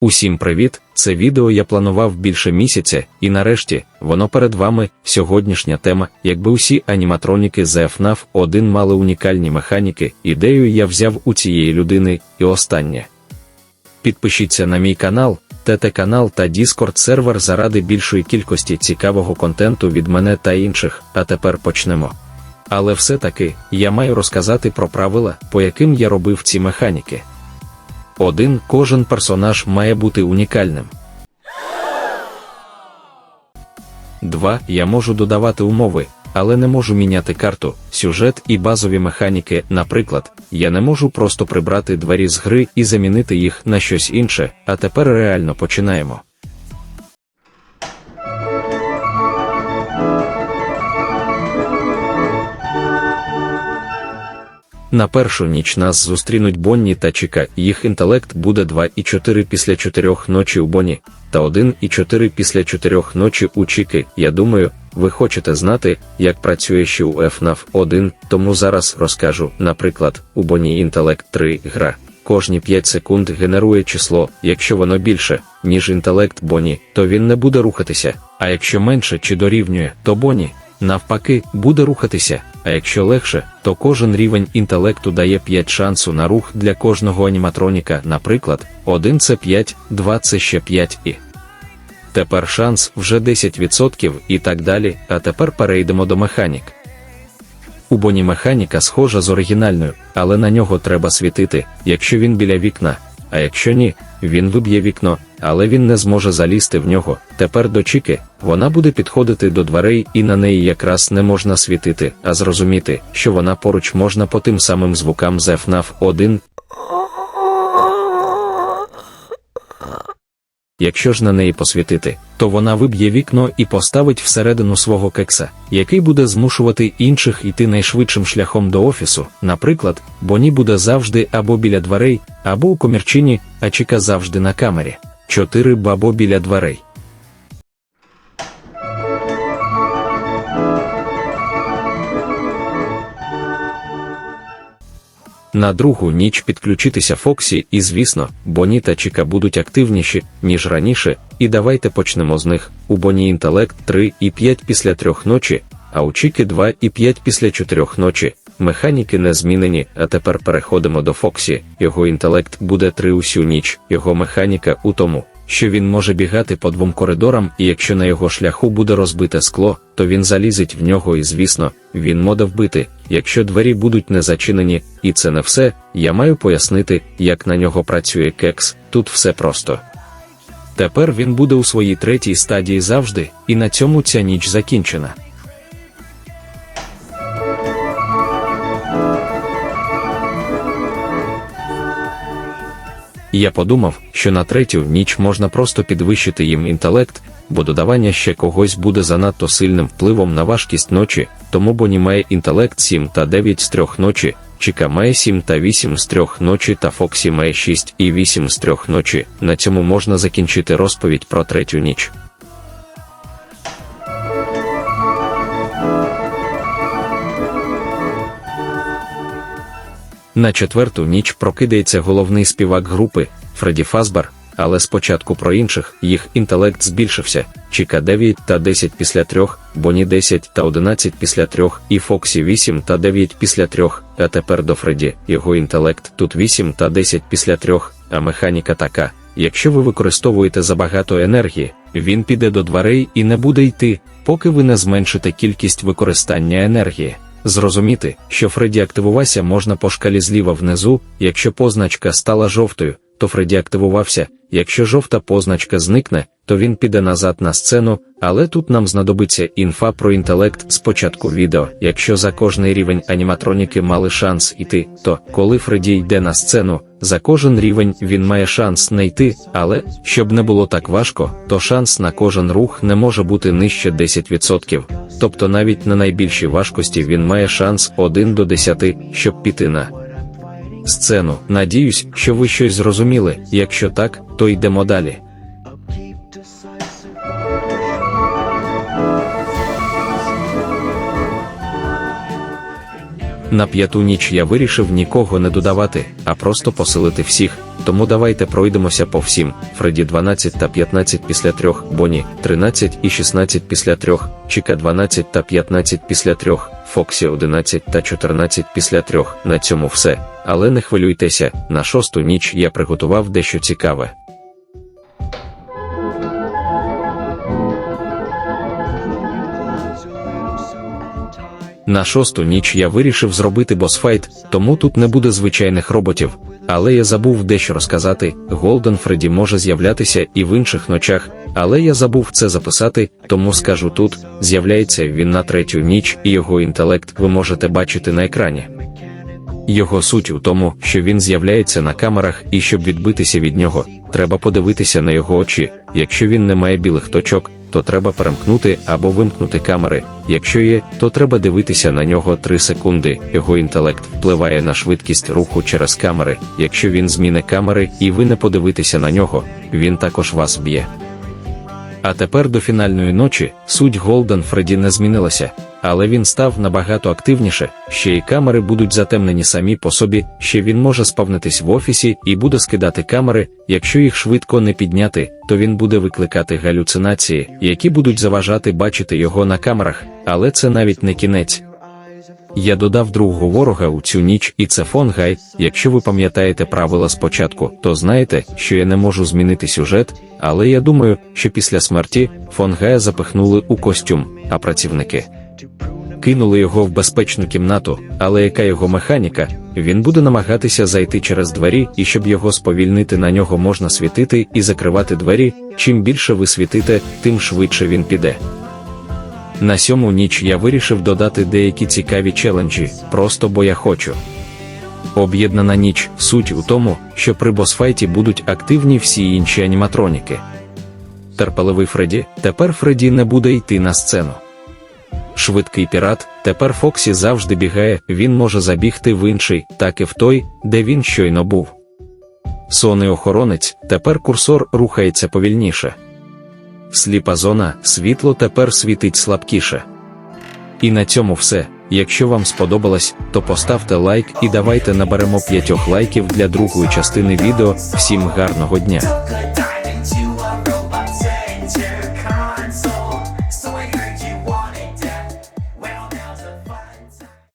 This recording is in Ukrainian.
Усім привіт! Це відео я планував більше місяця, і нарешті воно перед вами сьогоднішня тема. Якби усі аніматроніки з FNAF 1 мали унікальні механіки, ідею я взяв у цієї людини і останнє. Підпишіться на мій канал, ТТ канал та Discord сервер заради більшої кількості цікавого контенту від мене та інших, а тепер почнемо. Але все-таки я маю розказати про правила, по яким я робив ці механіки. Один кожен персонаж має бути унікальним. 2. Я можу додавати умови, але не можу міняти карту, сюжет і базові механіки. Наприклад, я не можу просто прибрати двері з гри і замінити їх на щось інше, а тепер реально починаємо. На першу ніч нас зустрінуть Бонні та Чіка, їх інтелект буде 2 і 4 після 4 ночі у Бонні, та 1 і 4 після 4 ночі у Чіки. Я думаю, ви хочете знати, як працює ще у FNAF 1, тому зараз розкажу. Наприклад, у Бонні інтелект 3 гра. Кожні 5 секунд генерує число, якщо воно більше, ніж інтелект Бонні, то він не буде рухатися, а якщо менше чи дорівнює, то Бонні, навпаки, буде рухатися, а якщо легше, то кожен рівень інтелекту дає 5 шансу на рух для кожного аніматроніка, наприклад, 1 це 5, 2 це ще 5 і. Тепер шанс вже 10% і так далі, а тепер перейдемо до механік. У Боні механіка схожа з оригінальною, але на нього треба світити, якщо він біля вікна, а якщо ні, він виб'є вікно, але він не зможе залізти в нього. Тепер до Чіки, вона буде підходити до дверей і на неї якраз не можна світити, а зрозуміти, що вона поруч можна по тим самим звукам з FNAF 1. Якщо ж на неї посвітити, то вона виб'є вікно і поставить всередину свого кекса, який буде змушувати інших йти найшвидшим шляхом до офісу. Наприклад, Боні буде завжди або біля дверей, або у комірчині, а Чіка завжди на камері. 4 бабо біля дверей. На другу ніч підключитися Фоксі, і звісно, Боні та Чіка будуть активніші, ніж раніше, і давайте почнемо з них. У Боні інтелект 3 і 5 після трьох ночі, а у Чіки 2 і 5 після чотирьох ночі. Механіки не змінені, а тепер переходимо до Фоксі. Його інтелект буде 3 усю ніч, його механіка у тому, що він може бігати по двом коридорам, і якщо на його шляху буде розбите скло, то він залізить в нього і, звісно, він мода вбити, якщо двері будуть не зачинені, і це не все, я маю пояснити, як на нього працює кекс, тут все просто. Тепер він буде у своїй третій стадії завжди, і на цьому ця ніч закінчена. Я подумав, що на третю ніч можна просто підвищити їм інтелект, бо додавання ще когось буде занадто сильним впливом на важкість ночі, тому Боні має інтелект 7 та 9 з трьох ночі, Чіка має 7 та 8 з трьох ночі та Фоксі має 6 і 8 з трьох ночі. На цьому можна закінчити розповідь про третю ніч. На четверту ніч прокидається головний співак групи Фредді Фазбар, але спочатку про інших їх інтелект збільшився. Чіка 9 та 10 після трьох, Боні 10 та 11 після трьох, і Фоксі 8 та 9 після трьох. А тепер до Фредді його інтелект тут 8 та 10 після трьох, а механіка така. Якщо ви використовуєте забагато енергії, він піде до дверей і не буде йти, поки ви не зменшите кількість використання енергії. Зрозуміти, що Фредді активувався можна по шкалі зліва внизу, якщо позначка стала жовтою, то Фредді активувався, якщо жовта позначка зникне, то він піде назад на сцену, але тут нам знадобиться інфа про інтелект з початку відео. Якщо за кожний рівень аніматроніки мали шанс іти, то коли Фредді йде на сцену, за кожен рівень він має шанс не йти, але щоб не було так важко, то шанс на кожен рух не може бути нижче 10%. Тобто навіть на найбільшій важкості він має шанс 1 до 10, щоб піти на сцену. Надіюсь, що ви щось зрозуміли. Якщо так, то йдемо далі. На п'яту ніч я вирішив нікого не додавати, а просто поселити всіх. Тому давайте пройдемося по всім. Фредді 12 та 15 після трьох, Бонні 13 і 16 після трьох, Чіка 12 та 15 після трьох, Фоксі 11 та 14 після трьох. На цьому все. Але не хвилюйтеся, на шосту ніч я приготував дещо цікаве. На шосту ніч я вирішив зробити босфайт, тому тут не буде звичайних роботів. Але я забув дещо розказати. Голден Фредді може з'являтися і в інших ночах, але я забув це записати, тому скажу тут: з'являється він на третю ніч, і його інтелект ви можете бачити на екрані. Його суть у тому, що він з'являється на камерах, і щоб відбитися від нього, треба подивитися на його очі. Якщо він не має білих точок, то треба перемкнути або вимкнути камери. Якщо є, то треба дивитися на нього 3 секунди. Його інтелект впливає на швидкість руху через камери. Якщо він зміни камери і ви не подивитеся на нього, він також вас б'є. А тепер до фінальної ночі суть Голден Фредді не змінилася, але він став набагато активніше, ще й камери будуть затемнені самі по собі, ще він може спавнитись в офісі і буде скидати камери. Якщо їх швидко не підняти, то він буде викликати галюцинації, які будуть заважати бачити його на камерах, але це навіть не кінець. Я додав другого ворога у цю ніч, і це Фонгай. Якщо ви пам'ятаєте правила спочатку, то знаєте, що я не можу змінити сюжет, але я думаю, що після смерті Фонгая запихнули у костюм, а працівники кинули його в безпечну кімнату, але яка його механіка, він буде намагатися зайти через двері, і щоб його сповільнити, на нього можна світити і закривати двері. Чим більше ви світите, тим швидше він піде. На сьому ніч я вирішив додати деякі цікаві челенджі, просто бо я хочу. Об'єднана ніч суть у тому, що при босфайті будуть активні всі інші аніматроніки. Терпеливий Фредді, тепер Фредді не буде йти на сцену. Швидкий пірат, тепер Фоксі завжди бігає, він може забігти в інший, так і в той, де він щойно був. Сонний охоронець, тепер курсор рухається повільніше. Сліпа зона, світло тепер світить слабкіше. І на цьому все. Якщо вам сподобалось, то поставте лайк і давайте наберемо 5 лайків для другої частини відео. Всім гарного дня!